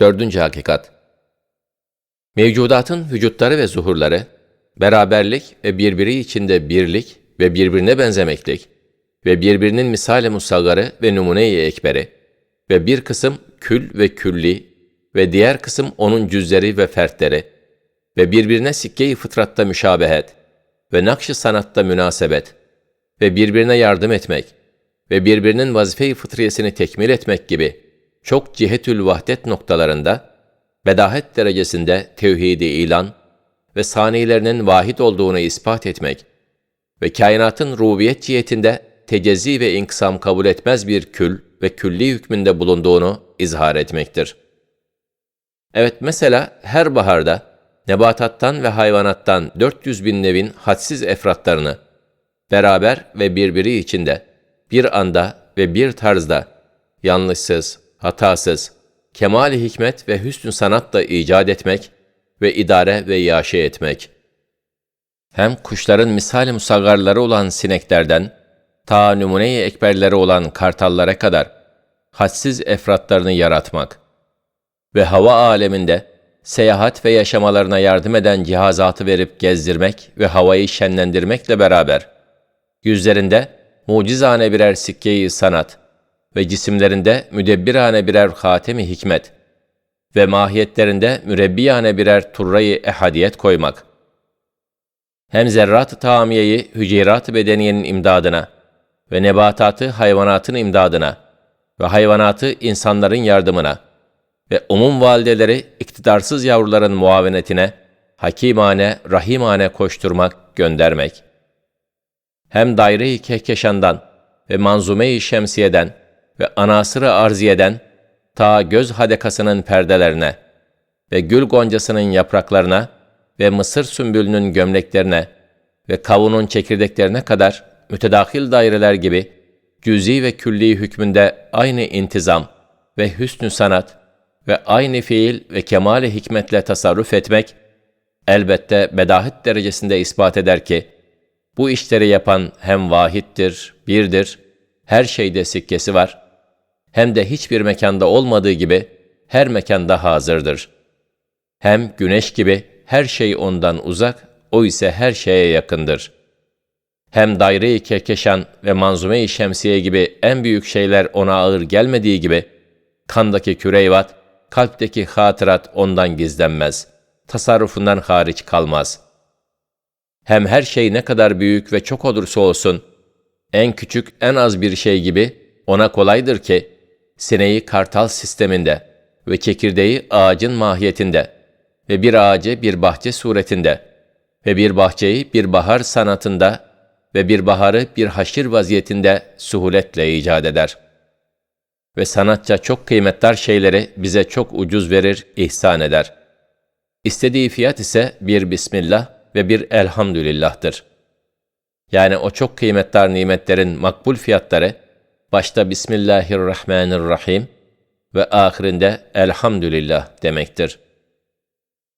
Dördüncü hakikat. Mevcudatın vücutları ve zuhurları, beraberlik ve birbiri içinde birlik ve birbirine benzemeklik ve birbirinin misali musaggarı ve numune-i ekberi ve bir kısım kül ve külli ve diğer kısım onun cüzleri ve fertleri ve birbirine sikke-i fıtratta müşabehet ve nakş-ı sanatta münasebet ve birbirine yardım etmek ve birbirinin vazife-i fıtriyesini tekmil etmek gibi çok cihetül vahdet noktalarında, bedahet derecesinde tevhidi ilan ve saniyelerinin vahid olduğunu ispat etmek ve kainatın rubiyet cihetinde tecezzi ve inkısam kabul etmez bir kül ve külli hükmünde bulunduğunu izhar etmektir. Evet mesela her baharda nebatattan ve hayvanattan 400 bin nevin hadsiz efratlarını beraber ve birbiri içinde bir anda ve bir tarzda yanlışsız, hatasız, kemali hikmet ve hüsnü sanatla icat etmek ve idare ve iaşe etmek. Hem kuşların misali musaggarları olan sineklerden, ta numune-i ekberleri olan kartallara kadar hadsiz efratlarını yaratmak ve hava aleminde seyahat ve yaşamalarına yardım eden cihazatı verip gezdirmek ve havayı şenlendirmekle beraber, yüzlerinde mucizane birer sikkeyi sanat ve cisimlerinde müdebbirane birer hatemi hikmet ve mahiyetlerinde mürebbiyane birer turrayı ehadiyet koymak. Hem zerrat-ı tamiyeyi hüceyrat-ı bedeniyenin imdadına ve nebatatı hayvanatın imdadına ve hayvanatı insanların yardımına ve umum valideleri iktidarsız yavruların muavenetine hakimane, rahimane koşturmak, göndermek. Hem daire-i kehkeşandan ve manzume-i şemsiyeden ve anasırı arziyeden ta göz hadekasının perdelerine ve gül goncasının yapraklarına ve mısır sümbülünün gömleklerine ve kavunun çekirdeklerine kadar mütedahil daireler gibi cüzi ve külli hükmünde aynı intizam ve hüsnü sanat ve aynı fiil ve kemale hikmetle tasarruf etmek, elbette bedahit derecesinde ispat eder ki, bu işleri yapan hem vahittir, birdir, her şeyde sikkesi var, hem de hiçbir mekanda olmadığı gibi her mekanda hazırdır. Hem güneş gibi her şey ondan uzak, o ise her şeye yakındır. Hem daire-i kehkeşan ve manzume-i şemsiye gibi en büyük şeyler ona ağır gelmediği gibi, kandaki küreyvat, kalpteki hatırat ondan gizlenmez, tasarrufundan hariç kalmaz. Hem her şey ne kadar büyük ve çok olursa olsun, en küçük en az bir şey gibi ona kolaydır ki, sineği kartal sisteminde ve çekirdeği ağacın mahiyetinde ve bir ağacı bir bahçe suretinde ve bir bahçeyi bir bahar sanatında ve bir baharı bir haşir vaziyetinde suhuletle icat eder. Ve sanatça çok kıymetli şeyleri bize çok ucuz verir, ihsan eder. İstediği fiyat ise bir Bismillah ve bir Elhamdülillah'tır. Yani o çok kıymetli nimetlerin makbul fiyatları, başta Bismillahirrahmanirrahim ve ahirinde Elhamdülillah demektir.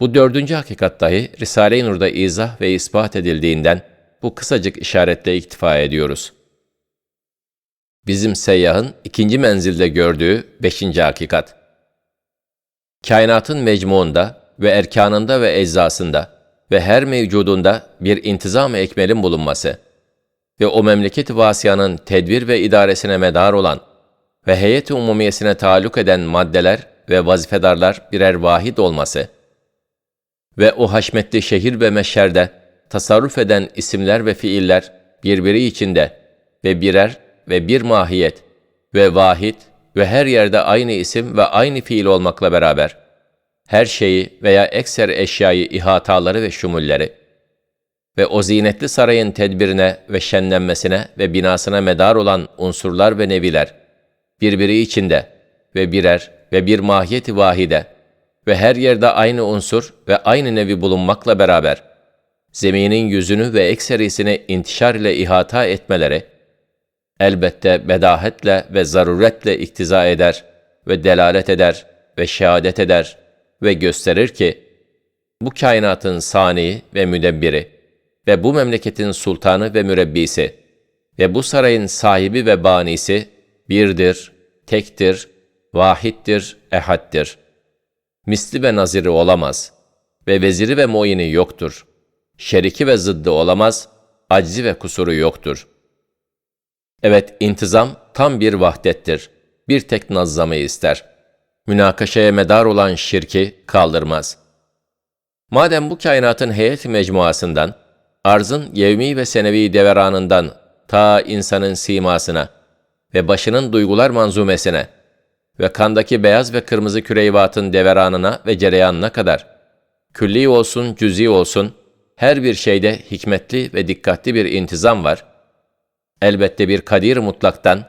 Bu dördüncü hakikat dahi Risale-i Nur'da izah ve ispat edildiğinden bu kısacık işaretle iktifa ediyoruz. Bizim seyyahın ikinci menzilde gördüğü beşinci hakikat. Kainatın mecmuunda ve erkanında ve eczasında ve her mevcudunda bir intizam-ı ekmelin bulunması ve o memleket-i vasiyanın tedbir ve idaresine medar olan ve heyet-i umumiyesine taluk eden maddeler ve vazifedarlar birer vahid olması ve o haşmetli şehir ve meşherde tasarruf eden isimler ve fiiller birbiri içinde ve birer ve bir mahiyet ve vahid ve her yerde aynı isim ve aynı fiil olmakla beraber her şeyi veya ekser eşyayı ihataları ve şumulleri ve o zinetli sarayın tedbirine ve şenlenmesine ve binasına medar olan unsurlar ve neviler, birbiri içinde ve birer ve bir mahiyeti vahide ve her yerde aynı unsur ve aynı nevi bulunmakla beraber, zeminin yüzünü ve ekserisini intişar ile ihata etmeleri, elbette bedahetle ve zaruretle iktiza eder ve delalet eder ve şehadet eder ve gösterir ki, bu kainatın sani ve müdebbiri, ve bu memleketin sultanı ve mürebbisi ve bu sarayın sahibi ve banisi birdir, tektir, vahittir, ehaddir. Misli ve naziri olamaz. Ve veziri ve muini yoktur. Şeriki ve zıddı olamaz. Aczi ve kusuru yoktur. Evet, intizam tam bir vahdettir. Bir tek nazzamı ister. Münakaşaya medar olan şirki kaldırmaz. Madem bu kainatın heyet mecmuasından, arzın yevmi ve senevi deveranından ta insanın simasına ve başının duygular manzumesine ve kandaki beyaz ve kırmızı küreyvatın deveranına ve cereyanına kadar, külli olsun, cüzi olsun, her bir şeyde hikmetli ve dikkatli bir intizam var. Elbette bir kadir mutlaktan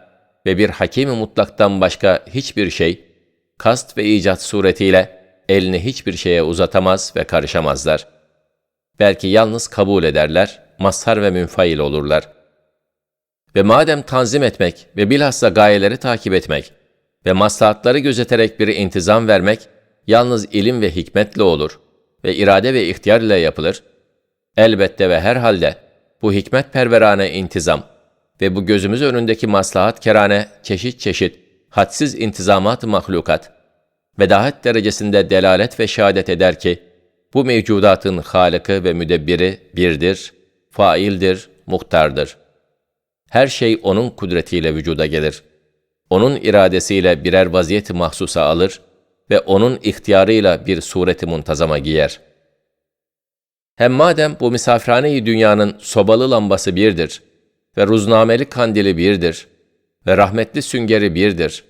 ve bir hakim mutlaktan başka hiçbir şey, kast ve icat suretiyle elini hiçbir şeye uzatamaz ve karışamazlar. Belki yalnız kabul ederler, mazhar ve münfail olurlar. Ve madem tanzim etmek ve bilhassa gayeleri takip etmek ve maslahatları gözeterek bir intizam vermek yalnız ilim ve hikmetle olur ve irade ve ihtiyar ile yapılır, elbette ve herhalde bu hikmet perverane intizam ve bu gözümüz önündeki maslahat kerane çeşit çeşit hadsiz intizamat mahlukat, vedahat derecesinde delalet ve şehadet eder ki, bu mevcudatın halıkı ve müdebbiri birdir, faildir, muhtardır. Her şey O'nun kudretiyle vücuda gelir. O'nun iradesiyle birer vaziyeti mahsusa alır ve O'nun ihtiyarıyla bir sureti muntazama giyer. Hem madem bu misafirhane dünyanın sobalı lambası birdir ve ruznameli kandili birdir ve rahmetli süngeri birdir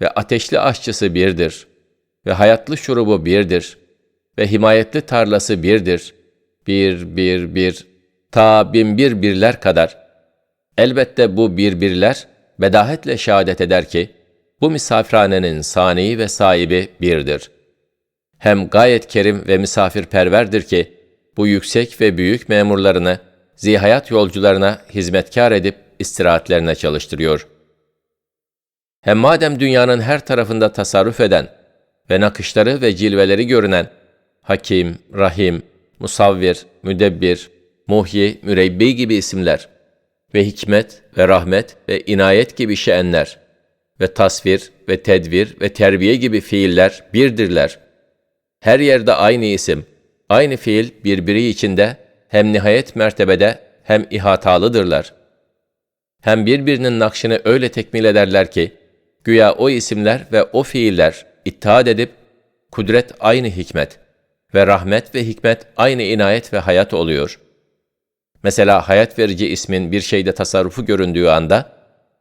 ve ateşli aşçısı birdir ve hayatlı şurubu birdir ve himayetli tarlası birdir. Bir, bir, bir, ta bin bir birler kadar. Elbette bu birbirler bedahetle şehadet eder ki, bu misafirhanenin sani ve sahibi birdir. Hem gayet kerim ve misafirperverdir ki, bu yüksek ve büyük memurlarını, zihayat yolcularına hizmetkar edip istirahatlerine çalıştırıyor. Hem madem dünyanın her tarafında tasarruf eden ve nakışları ve cilveleri görünen Hakim, Rahim, Musavvir, Müdebbir, Muhyi, Mürebbi gibi isimler ve hikmet ve rahmet ve inayet gibi şe'enler ve tasvir ve tedvir ve terbiye gibi fiiller birdirler. Her yerde aynı isim, aynı fiil birbiri içinde hem nihayet mertebede hem ihatalıdırlar. Hem birbirinin nakşını öyle tekmil ederler ki, güya o isimler ve o fiiller ittihad edip, kudret aynı hikmet ve rahmet ve hikmet aynı inayet ve hayat oluyor. Mesela hayat verici ismin bir şeyde tasarrufu göründüğü anda,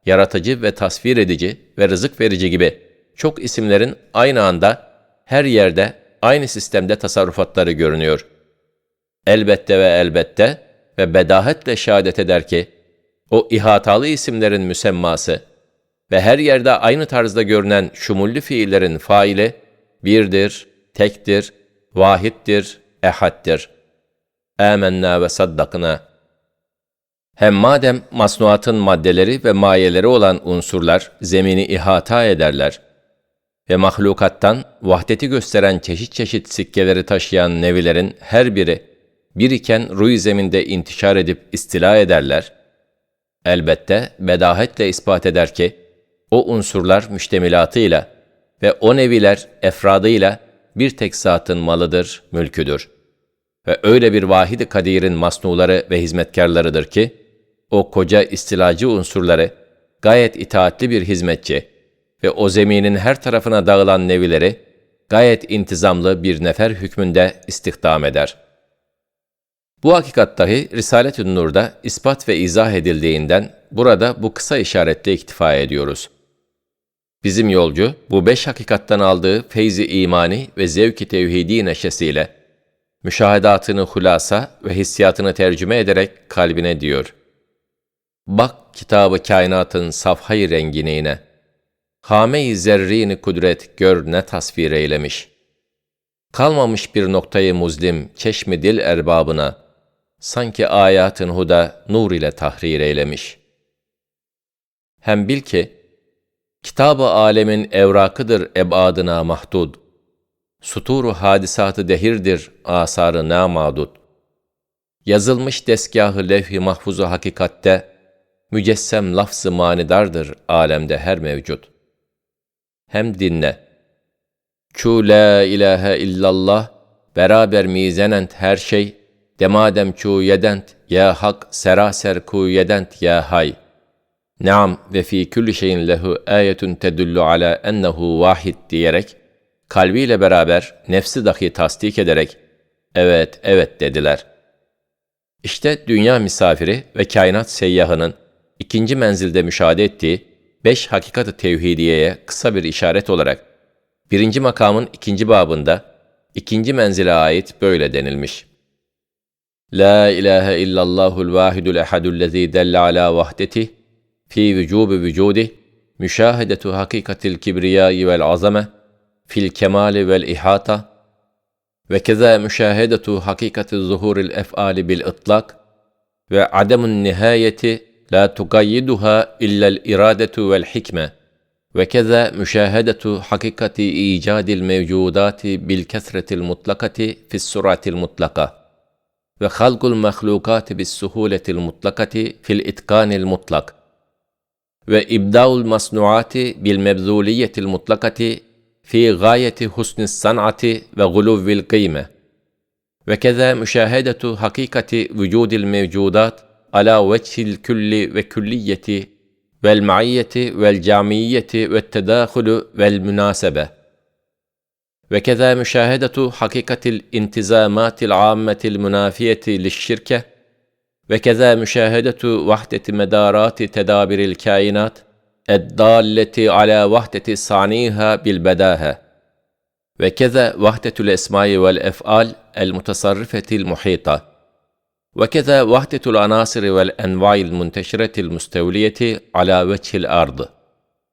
yaratıcı ve tasvir edici ve rızık verici gibi çok isimlerin aynı anda her yerde aynı sistemde tasarrufatları görünüyor. Elbette ve elbette ve bedahetle şehadet eder ki, o ihatalı isimlerin müsemması ve her yerde aynı tarzda görünen şumullü fiillerin faili birdir, tektir, vahittir, ehaddir. Âmennâ ve saddakına. Hem madem masnuatın maddeleri ve mayeleri olan unsurlar zemini ihata ederler ve mahlukattan vahdeti gösteren çeşit çeşit sikkeleri taşıyan nevilerin her biri bir iken ruy zeminde intişar edip istila ederler, elbette bedahetle ispat eder ki, o unsurlar müştemilatıyla ve o neviler efradıyla bir tek zatın malıdır, mülküdür. Ve öyle bir vahidi kadirin masnuları ve hizmetkarlarıdır ki, o koca istilacı unsurları gayet itaatli bir hizmetçi ve o zeminin her tarafına dağılan nevileri gayet intizamlı bir nefer hükmünde istihdam eder. Bu hakikat dahi Risalet-ü Nur'da ispat ve izah edildiğinden burada bu kısa işaretle iktifa ediyoruz. Bizim yolcu bu beş hakikattan aldığı feyzi imani ve zevki tevhidi neşesiyle müşahedatını hulasa ve hissiyatını tercüme ederek kalbine diyor. Bak kitabı kainatın safhay renginine. Hame-i zerrini kudret gör ne tasvir eylemiş. Kalmamış bir noktayı muzlim çeşmi dil erbabına, sanki ayatın huda nur ile tahrir eylemiş. Hem bil ki, Kitab-ı alemin evrakıdır ebadına mahdud. Suturu hadisatı dehirdir asarı namadud. Yazılmış desgahı levh-i mahfuzu hakikatte, mücessem lafz-ı manidardır alemde her mevcut. Hem dinle. çu la ilahe illallah, beraber mizenent her şey, demadem çu yedent, ya hak, seraser ku yedent ya hay. Naam ve fi kulli şeyin lehu ayetun tedullu ala ennehu vahid diyerek, kalbiyle beraber nefsi dahi tasdik ederek, evet, evet dediler. İşte dünya misafiri ve kainat seyyahının ikinci menzilde müşahede ettiği beş hakikat-ı tevhidiyeye kısa bir işaret olarak, birinci makamın ikinci babında, ikinci menzile ait böyle denilmiş. La ilahe illallahul vahidul ehadullezî delle ala vahdetih, في وجوب وجوده مشاهدة حقيقة الكبرياء والعظمة في الكمال والإحاطة وكذا مشاهدة حقيقة ظهور الأفعال بالإطلاق وعدم النهاية لا تقيدها إلا الإرادة والحكمة وكذا مشاهدة حقيقة إيجاد الموجودات بالكثرة المطلقة في السرعة المطلقة وخلق المخلوقات بالسهولة المطلقة في الإتقان المطلق. وابداء المصنوعات بالمبذولية المطلقة في غاية حسن الصنعة وغلو القيمة. وكذا مشاهدة حقيقة وجود الموجودات على وجه الكل وكلية والمعية والجامعية والتداخل والمناسبة. وكذا مشاهدة حقيقة الانتظامات العامة المنافية للشركة وكذا مشاهدة وحدة مدارات تدابير الكائنات الدالة على وحدة صانعها بالبداهة. وكذا وحدة الأسماء والأفعال المتصرفة المحيطة. وكذا وحدة العناصر والأنواع المنتشرة المستولية على وجه الأرض.